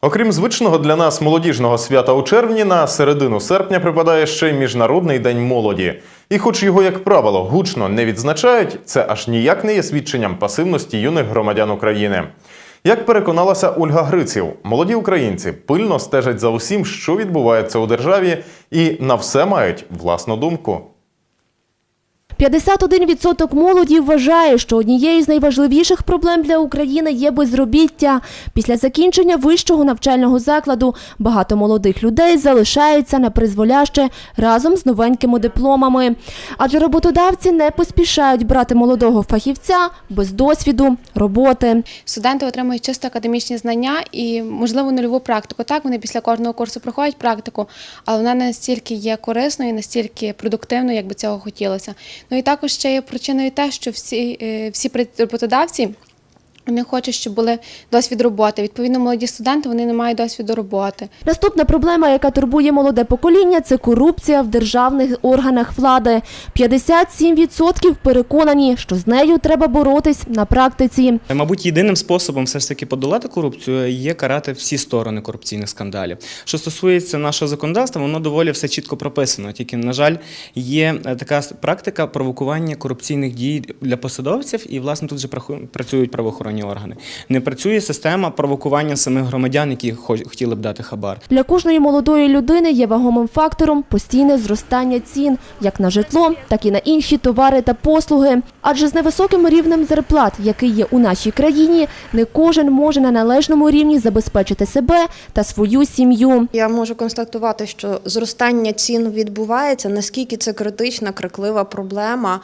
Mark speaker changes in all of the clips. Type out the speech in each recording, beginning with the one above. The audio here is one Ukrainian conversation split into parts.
Speaker 1: Окрім звичного для нас молодіжного свята у червні, на середину серпня припадає ще й Міжнародний день молоді. І хоч його, як правило, гучно не відзначають, це аж ніяк не є свідченням пасивності юних громадян України. Як переконалася Ольга Гриців, молоді українці пильно стежать за усім, що відбувається у державі, і на все мають власну думку.
Speaker 2: 51% молоді вважає, що однією з найважливіших проблем для України є безробіття. Після закінчення вищого навчального закладу багато молодих людей залишаються на призволяще разом з новенькими дипломами. Адже роботодавці не поспішають брати молодого фахівця без досвіду роботи.
Speaker 3: Студенти отримують чисто академічні знання і, можливо, нульову практику. Так, вони після кожного курсу проходять практику, але вона настільки є корисною, настільки продуктивною, як би цього хотілося. Ну і також ще є причиною те, що всі, е, всі роботодавці. Вони хочуть, щоб були досвід роботи. Відповідно, молоді студенти вони не мають досвіду роботи.
Speaker 2: Наступна проблема, яка турбує молоде покоління, це корупція в державних органах влади. 57% переконані, що з нею треба боротись на практиці.
Speaker 4: Мабуть, єдиним способом все ж таки подолати корупцію є карати всі сторони корупційних скандалів. Що стосується нашого законодавства, воно доволі все чітко прописано. Тільки, на жаль, є е, така практика провокування корупційних дій для посадовців, і власне тут же праху- працюють правоохоронні органи. Не працює система провокування самих громадян, які хо- хотіли б дати хабар.
Speaker 2: Для кожної молодої людини є вагомим фактором постійне зростання цін як на житло, так і на інші товари та послуги. Адже з невисоким рівнем зарплат, який є у нашій країні, не кожен може на належному рівні забезпечити себе та свою сім'ю.
Speaker 5: Я можу констатувати, що зростання цін відбувається. Наскільки це критична, криклива проблема.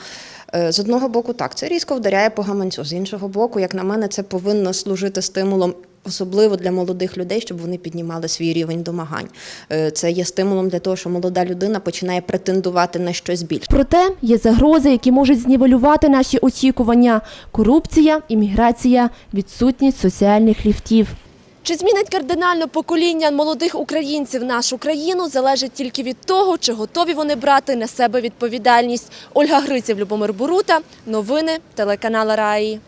Speaker 5: Е, З одного боку, так, це різко вдаряє по гаманцю. З іншого боку, як на мене, це повинно служити стимулом. Особливо для молодих людей, щоб вони піднімали свій рівень домагань. Е, Це є стимулом для того, що молода людина починає претендувати на щось більше.
Speaker 2: Проте є загрози, які можуть знівелювати наші очікування: корупція, імміграція, відсутність соціальних ліфтів. Чи змінить кардинально покоління молодих українців нашу країну, залежить тільки від того, чи готові вони брати на себе відповідальність. Ольга Гриців, Любомир Бурута, новини телеканала Раї.